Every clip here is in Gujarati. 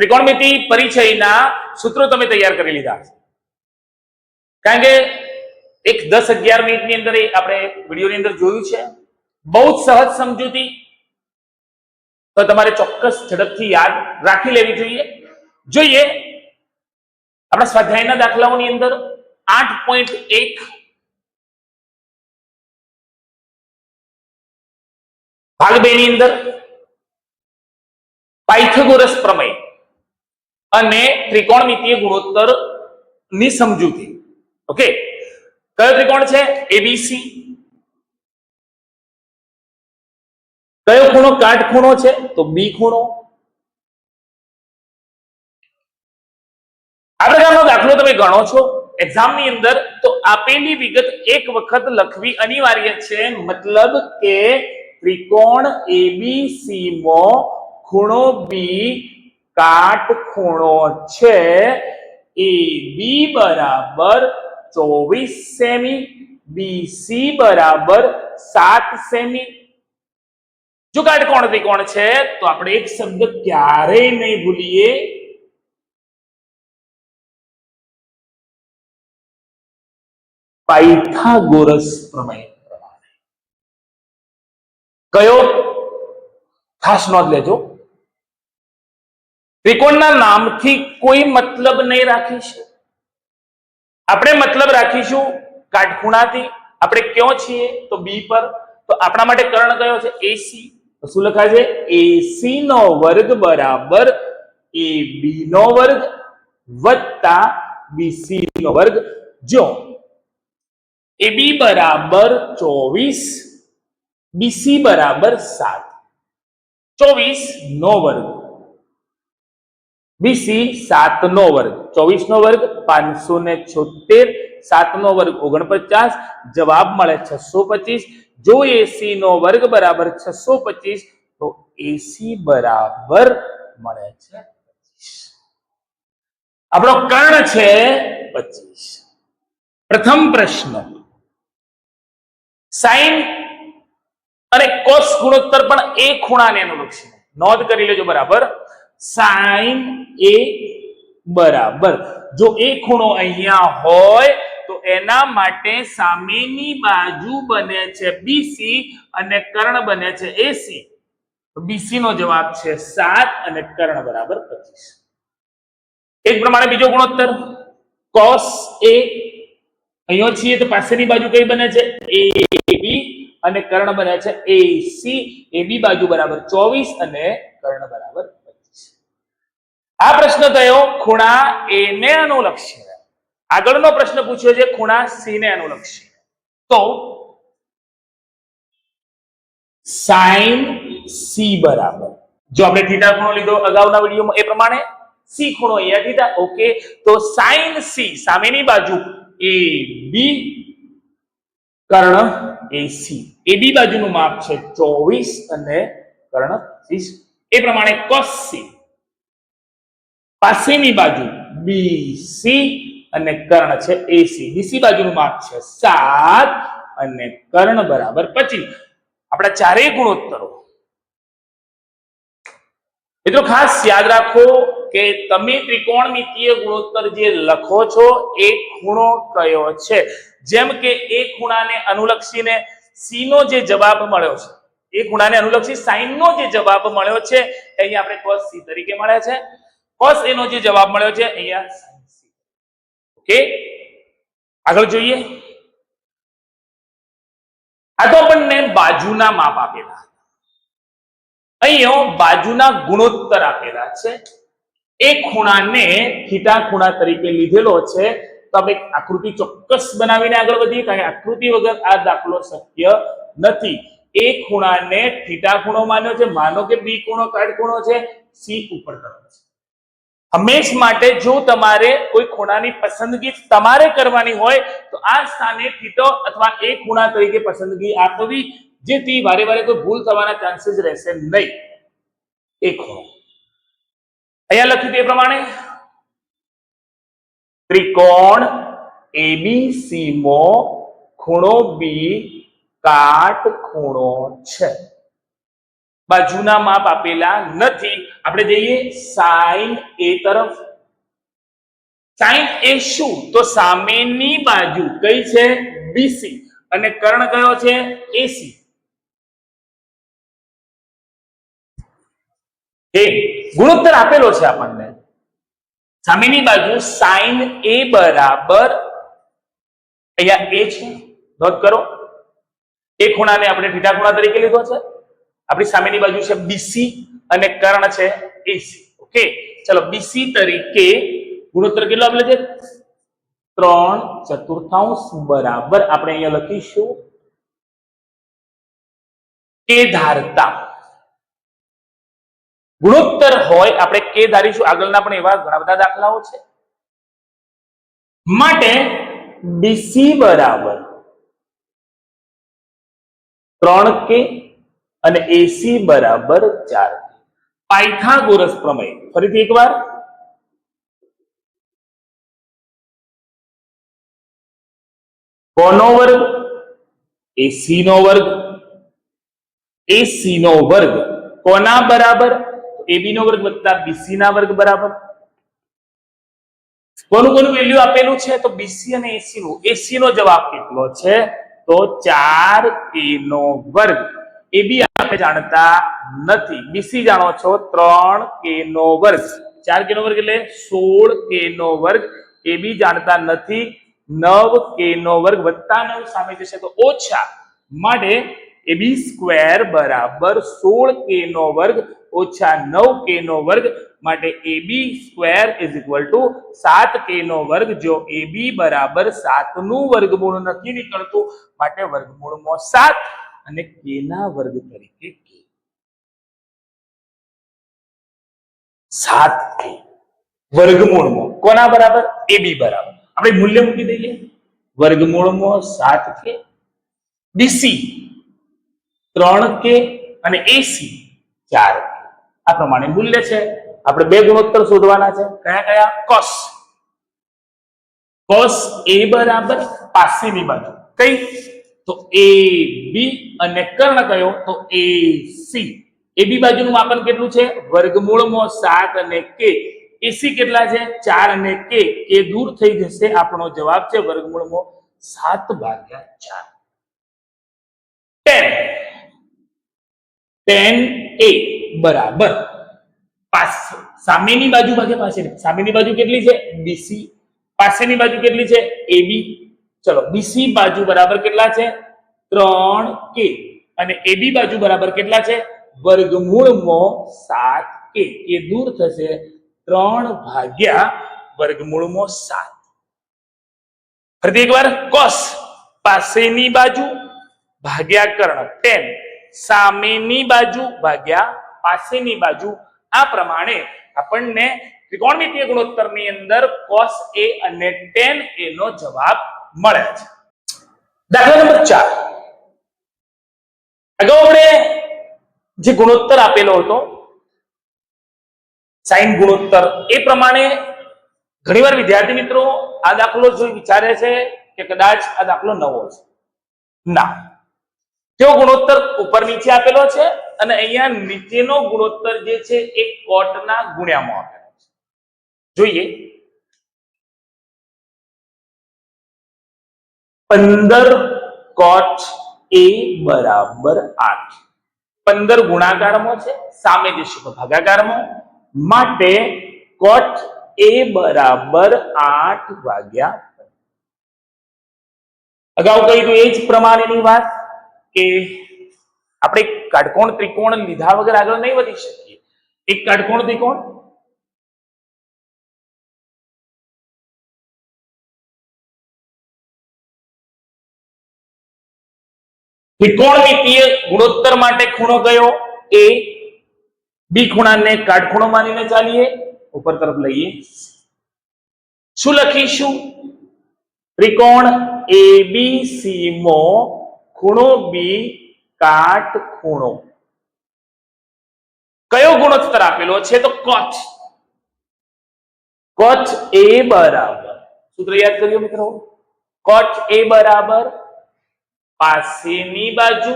ત્રિકોણમિતિ પરિચયના સૂત્રો તમે તૈયાર કરી લીધા છે. કારણ કે એક દસ અગિયાર મિનિટની અંદર એ આપણે વિડીયોની અંદર જોયું છે. બહુ જ સહજ સમજૂતી. તો તમારે ચોક્કસ ઝડપથી યાદ રાખી લેવી જોઈએ. જોઈએ, આપણા સ્વાધ્યાયના દાખલાઓની અંદર આઠ પોઈન્ટ એક ભાગ બે ની અંદર પાયથાગોરસ પ્રમેય અને ત્રિકોણમિતિય ગુણોત્તરની સમજૂતી. ઓકે? કયો ત્રિકોણ છે? એબીસી કયો ખૂણો? કાટખૂણો છે? તો બી ખૂણો. આ પ્રકારનો દાખલો તમે ગણો છો. એક્ઝામની અંદર તો આપેલી વિગત એક વખત લખવી અનિવાર્ય છે. મતલબ કે ત્રિકોણ એબીસી માં ખૂણો બી કાટખૂણો છે. એ બી બરાબર ચોવીસ સેમી બીસી બરાબર સાત સેમી. જો કાટકોણ ત્રિકોણ છે? તો આપણે એક શબ્દ ક્યારેય નહીં ભૂલીએ. પાયથાગોરસ પ્રમેય પ્રમાણે. કયો? ખાસ નોંધ લેજો. ત્રિકોણના નામથી કોઈ મતલબ નહીં રાખીશું. આપણે મતલબ રાખીશું કાટખૂણાથી. આપણે ક્યો છીએ? તો બી પર. તો આપણા માટે કર્ણ કયો છે? એસી શું લખાય છે? એસી નો વર્ગ બરાબર એ બી નો વર્ગ વત્તા બીસી નો વર્ગ. જો એ બી બરાબર ચોવીસ બીસી બરાબર સાત. ચોવીસ નો વર્ગ. બીસી સાત નો વર્ગ. ચોવીસ નો વર્ગ પાંચસો ને છોતેર સાત નો વર્ગ ઓગણપચાસ. જવાબ મળે છસો પચીસ જો એસી નો વર્ગ બરાબર છસો પચીસ તો એસી બરાબર મળે છે આપણો કર્ણ છે પચીસ. પ્રથમ પ્રશ્ન. સાઈન અને કોસ ગુણોત્તર પણ એ ખૂણાને અનુલક્ષે નોંધ કરી લેજો બરાબર. સાઈન એ બરાબર. જો એ ખૂણો અહીંયા હોય, તો એના માટે સામેની બાજુ બને છે બીસી અને કર્ણ બને છે એસી બીસી નો જવાબ છે સાત અને કર્ણ બરાબર પચીસ. એક પ્રમાણે બીજો ગુણોત્તર. કોસ એ અહીંયા છીએ તો પાસેની બાજુ કઈ બને છે? એ બી અને કર્ણ બને છે એ સી એ બી બાજુ બરાબર ચોવીસ અને કર્ણ બરાબર આ પ્રશ્ન થયો, ખૂણા એ ને અનુલક્ષીને આગળનો પ્રશ્ન પૂછ્યો છે, ખૂણા સી ને અનુલક્ષી તો સાઈન સી બરાબર. જો આપણે થીટા ખૂણો લીધો અગાઉના વિડીયોમાં એ પ્રમાણે, સી ખૂણો અહીંયા થીટા, ઓકે. તો સાઈન સી સામેની બાજુ એ બી કર્ણ એસી એ બી બાજુનું માપ છે ચોવીસ અને કર્ણ ત્રીસ. એ પ્રમાણે કોસ સી. પાસેની બાજુ બીસી અને કર્ણ છે એસી બીસી બાજુનું માપ છે સાત અને કર્ણ બરાબર પચીસ. આપણા ચારેય ગુણોત્તરો. મિત્રો ખાસ યાદ રાખો કે તમે ત્રિકોણમિતીય ગુણોત્તર જે લખો છો એ ખૂણો કયો છે? જેમ કે એ ખૂણાને અનુલક્ષીને સી નો જે જવાબ મળ્યો છે, એ ખૂણાને અનુલક્ષી સાઈન નો જે જવાબ મળ્યો છે, એ અહીંયા આપણે કોસ સી તરીકે મળે છે. Cos એનો જે જવાબ મળ્યો છે, અહીંયા ઓકે આગળ જોઈએ. આ તો આપણને બાજુના માપ આપેલા અહીંયા બાજુના ગુણોત્તર આપેલા છે. એ ખૂણાને થીટા ખૂણા તરીકે લીધેલો છે. તો આપણે આકૃતિ ચોક્કસ બનાવીને આગળ વધીએ, કારણ કે આકૃતિ વગર આ દાખલો શક્ય નથી. એ ખૂણાને થીટા ખૂણો માન્યો છે, માનો કે બી ખૂણો કાટખૂણો છે સી ઉપર તરફ છે. હંમેશ માટે જો તમારે કોઈ ખૂણાની પસંદગી તમારે કરવાની હોય, તો આ સ્થાને થીટો અથવા એ ખૂણા તરીકે પસંદગી આપવી, જેથી વારે વારે કોઈ ભૂલ થવાના ચાન્સીસ રહેશે નહીં. એ ખૂણો. અહીંયા લખ્યું તે પ્રમાણે, ત્રિકોણ એબીસી માં ખૂણો બી કાટ ખૂણો છે. બાજુના માપ આપેલા નથી. આપણે જઈએ સાઈન એ તરફ. સાઈન એ શું? તો સામેની બાજુ કઈ છે? બીસી અને કર્ણ કયો છે? એસી એ ગુણોત્તર આપેલો છે આપણને. સામેની બાજુ સાઈન એ બરાબર અહીંયા એ છે. નોંધ કરો. એ ખૂણાને આપણે ઢીટા ખૂણા તરીકે લીધો છે. આપણી સામેની બાજુ છે બીસી અને કર્ણ છે એસી ઓકે ચલો બીસી તરીકે ગુણોત્તર કેટલો આપેલો છે? ત્રણ ચતુર્થાંશ બરાબર આપણે અહીંયા લખીશું. કે ધારતા. ગુણોત્તર હોય, આપણે કે ધારીશું. આગળના પણ એવા ઘણા બધા દાખલાઓ છે. માટે બીસી બરાબર. ત્રણ કે અને એસી બરાબર ચાર. પાયથાગોરસ પ્રમેય. ફરીથી એકવાર. કોનો વર્ગ? એસી નો વર્ગ. એસી નો વર્ગ કોના બરાબર? એબી નો વર્ગ વત્તા બીસી ના વર્ગ બરાબર. કોનું કોનું વેલ્યુ આપેલું છે? તો બીસી અને એસી નું. એસી નો જવાબ કેટલો છે? તો ચાર એ નો વર્ગ. એ બી આપણે જાણતા નથી. બીસી જાણો છો ત્રણ કે નો વર્ગ. ચાર કે નો વર્ગ એટલે સોળ કે નો વર્ગ. એ બી જાણતા નથી. નવ કે નો વર્ગ વત્તા નવ સામે જશે તો ઓછા. માટે એ બી સ્ક્વેર બરાબર સોળ કે નો વર્ગ ઓછા નવ કે નો વર્ગ. માટે A B square is equal to સાત કે નો વર્ગ. જો એ બી બરાબર સાતનું વર્ગમૂળ નથી નીકળતું, માટે વર્ગમૂળમાં સાત. અને કેના વર્ગ તરીકે કે? સાત કે. વર્ગમૂળમાં. કોના બરાબર? એ બી બરાબર. આપણે મૂલ્ય મૂકી દઈએ. વર્ગમૂળમાં સાત કે બીસી ત્રણ કે અને એસી ચાર કે. આ પ્રમાણે મૂલ્ય છે. આપણે બે ગુણોત્તર શોધવાના છે. કયા કયા? કોસ. કોસ એ બરાબર પાસેની બાજુ કઈ? તો એ બી અને કર્ણ કયો? તો એ સી એ બી બાજુનું માપન કેટલું છે? વર્ગમૂળમાં સાત અને કે એસી કેટલા છે? ચાર અને કે એ દૂર થઈ જશે. આપણો જવાબ છે વર્ગમૂળમાં સાત ભાગ્યા ચાર. ટેન ટેન એ બરાબર. પાસ. સામેની બાજુ ભાગ્યા પાસે સામેની બાજુ કેટલી છે? બીસી પાસેની બાજુ કેટલી છે? એબી ચલો બીસી બાજુ બરાબર કેટલા છે? ત્રણ કે અને એબી બાજુ બરાબર કેટલા છે? વર્ગમૂળમાં સાત કે એ દૂર થશે ત્રણ ભાગ્યા વર્ગમૂળમાં સાત. ફરીથી એકવાર કોસ પાસેની બાજુ ભાગ્યા કર્ણ. ટેન સામેની બાજુ ભાગ્યા પાસેની બાજુ. આ પ્રમાણે આપણને ત્રિકોણમિતીય ગુણોત્તરની અંદર કોસ એ અને ટેન એનો જવાબ મળે છે. દાખલા નંબર ચાર. અગાઉ આપણે જે ગુણોત્તર આપેલો હતો, સાઈન ગુણોત્તર, એ પ્રમાણે ઘણીવાર વિદ્યાર્થી મિત્રો આ દાખલો જોઈ વિચારે છે કે કદાચ આ દાખલો નવો છે. ના. તેઓ ગુણોત્તર ઉપર નીચે આપેલો છે અને અહીંયા નીચેનો ગુણોત્તર જે છે એ કોટના ગુણ્યામાં આપેલો છે. જોઈએ. પંદર કોટ એ બરાબર આઠ. પંદર ગુણાકારમાં છે, સામે તો ભાગાકારમાં માટે કોટ એ બરાબર આઠ વાગ્યા અગાઉ કહ્યું એ જ પ્રમાણેની વાત કે આપણે કાટકોણ ત્રિકોણ લીધા વગર આગળ નહીં વધી શકીએ. એક કાટકોણ ત્રિકોણ ત્રિકોણમિતિય ગુણોત્તર માટે ખૂણો કયો? એ બી ખૂણાને કાટખૂણો માનીને ચાલીએ. ઉપર તરફ લઈએ. શું લખીશું? ત્રિકોણ એ બી સી મો ખૂણો બી કાટ ખૂણો કયો ગુણોત્તર આપેલો છે? તો કોચ કોચ એ બરાબર. સૂત્ર યાદ કર્યો મિત્રો. કોચ એ બરાબર પાસેની બાજુ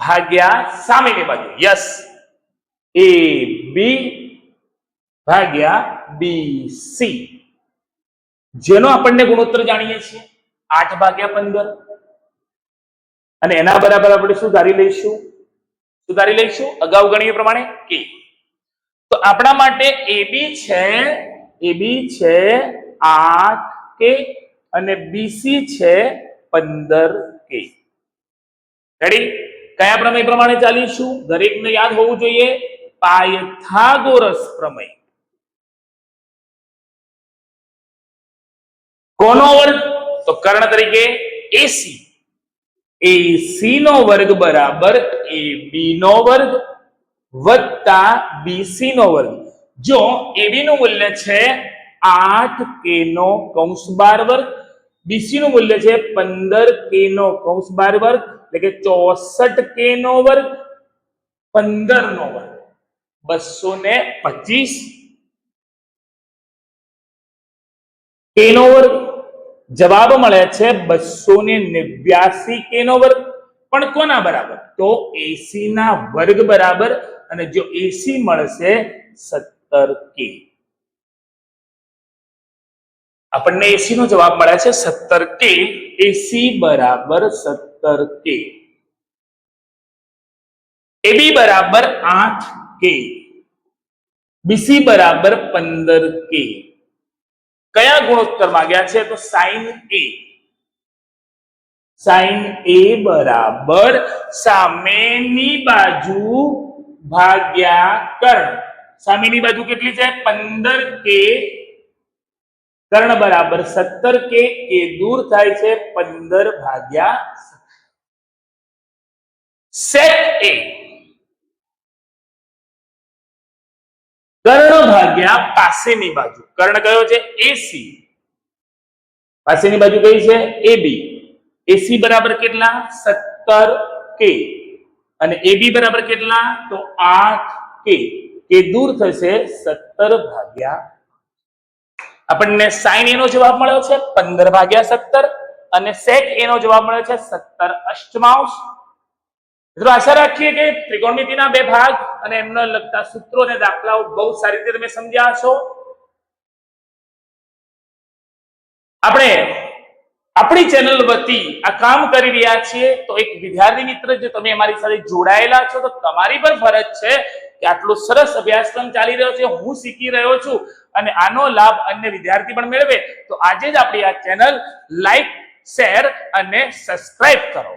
ભાગ્યા સામેની બાજુ. યસ એ બી ભાગ્યા બી સી જેનો આપણને ગુણોત્તર જાણીએ છીએ. આઠ ભાગ્યા પંદર. અને એના બરાબર આપણે શું ધારી લઈશું. શું ધારી લઈશું. અગાઉ ગણીએ પ્રમાણે કે તો આપણા માટે એબી છે. એબી છે આઠ કે અને બીસી છે પંદર. કે રેડી કયા પ્રમેય પ્રમાણે ચાલીશું? દરેકને યાદ હોવું જોઈએ. પાયથાગોરસ પ્રમેય. કોનો વર્ગ? તો કર્ણ તરીકે એસી એસી નો વર્ગ બરાબર એ બી નો વર્ગ વત્તા બીસી નો વર્ગ. જો એબી નું મૂલ્ય છે આઠ કે નો કૌંસ બાર વર્ગ બીસી નું મૂલ્ય છે પંદર કે નો કૌશ બાર વર્ગ, એટલે કે ચોસઠ કે નો વર્ગ પંદર નો વર્ગ. બસો ને પચીસ કે નો વર્ગ. જવાબ મળે છે બસો ને નેવ્યાસી કે નો વર્ગ. પણ કોના બરાબર? તો એસી ના વર્ગ બરાબર. અને જો એસી મળશે સત્તર કે. આપણને એસી નો જવાબ મળે છે સત્તર કે એસી બરાબર સત્તર કે એબી બરાબર આઠ કે બીસી બરાબર પંદર કે કયા ગુણોત્તર માંગ્યા છે તો સાઈન એ સાઈન એ બરાબર સામેની બાજુ ભાગ્યા કર્ણ. સામેની બાજુ કેટલી છે? પંદર કે કર્ણ બરાબર સત્તર કે એ દૂર થાય છે પંદર ભાગ્યા સેટ એ કર્ણ ભાગ્યા પાસેની બાજુ. કર્ણ કયો છે? એસી પાસેની બાજુ કઈ છે? એબી એસી બરાબર કેટલા? સત્તર કે અને એબી બરાબર કેટલા? તો આઠ કે કે દૂર થશે સત્તર ભાગ્યા આપણને સાઈન એનો જવાબ મળ્યો છે પંદર ભાગ્યા સત્તર અને સેક એનો જવાબ મળ્યો છે સત્તર અષ્ટમાંશ. મિત્રો, આશા રાખીએ કે ત્રિકોણમિતિના બે ભાગ અને એમને લગતા સૂત્રો અને દાખલાઓ બહુ સારી રીતે તમે સમજ્યા છો આપણે આપણી ચેનલ વતી આ કામ કરી રહ્યા છીએ તો એક વિદ્યાર્થી મિત્ર, જો તમે અમારી સાથે જોડાયેલા છો તો તમારી પર ફરજ છે કે આટલો સરસ અભ્યાસક્રમ ચાલી રહ્યો છે, હું શીખી રહ્યો છું અને આનો લાભ અન્ય વિદ્યાર્થી પણ મેળવે. તો આજે જ આપણી આ ચેનલ લાઈક, શેર અને સબસ્ક્રાઇબ કરો.